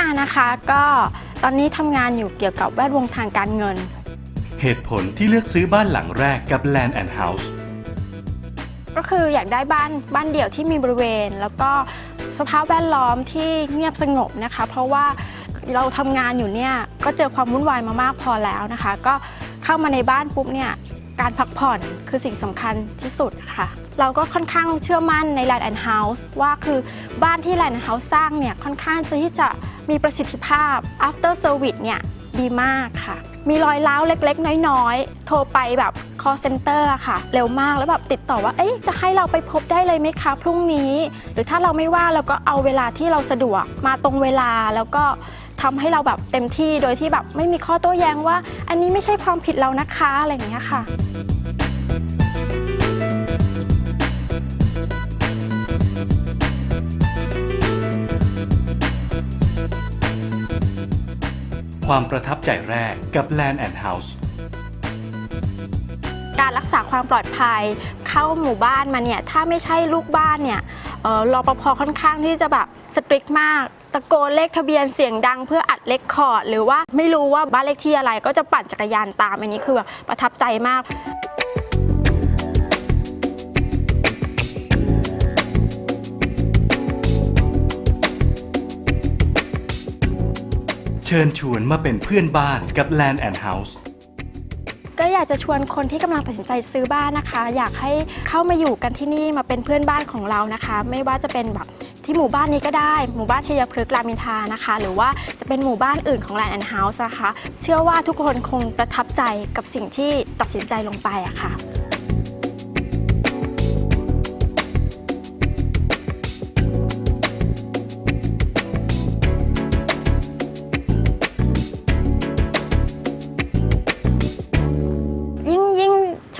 อานะคะก็ตอนนี้ทำงานอยู่เกี่ยวกับแวดวงทางการเงิน เหตุผลที่เลือกซื้อบ้านหลังแรกกับ Land and House ก็คืออยากได้บ้านบ้านเดี่ยวที่มีบริเวณ แล้วก็สภาพแวดล้อมที่เงียบสงบนะคะ เพราะว่าเราทำงานอยู่เนี่ยก็เจอความวุ่นวายมามากพอแล้วนะคะ ก็เข้ามาในบ้านปุ๊บเนี่ยการพักผ่อนคือสิ่งสำคัญที่สุดค่ะ เราก็ค่อนข้างเชื่อมั่นใน Land and House ว่าคือบ้านที่ Land and House สร้างเนี่ยค่อนข้างจะที่จะมีประสิทธิภาพ after service เนี่ยดีมากค่ะ มีรอยร้าวเล็กๆ น้อยๆ โทรไปแบบ call center ค่ะ เร็วมากแล้วแบบติดต่อว่า เอ๊ะจะให้เราไปพบได้เลยไหมคะ พรุ่งนี้ หรือถ้าเราไม่ว่าเราก็เอาเวลาที่เราสะดวกมาตรงเวลาแล้วก็ทำให้เราแบบเต็มที่โดยที่แบบไม่มีข้อโต้แย้งว่า อันนี้ไม่ใช่ความผิดเรานะคะอะไรอย่างเงี้ยค่ะ ความประทับใจแรกกับ Land and House การรักษาความปลอดภัยเข้าหมู่บ้านมาเนี่ยถ้าไม่ใช่ลูกบ้านเนี่ยออรอปภค่อนข้างที่จะแบบสตริกมากตะโกนเลขทะเบียนเสียงดังเพื่ออัดเลคคอร์ดหรือว่าไม่รู้ว่าบ้านเลขที่อะไรก็จะปั่นจักรยานตามอันนี้คือแบบประทับใจมาก ชิญชวนมาเป็นเพื่อนบ้านกับ Land and House ก็อยากจะชวนคนที่กำลังตัดสินใจซื้อบ้านนะคะ อยากให้เข้ามาอยู่กันที่นี่มาเป็นเพื่อนบ้านของเรานะคะ ไม่ว่าจะเป็นแบบที่หมู่บ้านนี้ก็ได้ หมู่บ้านชัยพฤกษ์รามอินทรานะคะ หรือว่าจะเป็นหมู่บ้านอื่นของ Land and House นะคะ เชื่อว่าทุกคนคงประทับใจกับสิ่งที่ตัดสินใจลงไปอะค่ะ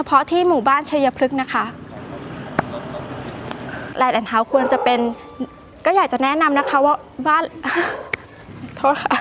ฉพาะที่หมู่บ้านชัยพฤกษ์นะคะแลนด์แอนด์เฮาควรจะเป็น ก็อยากจะแนะนำนะคะว่าบ้าน โทษค่ะ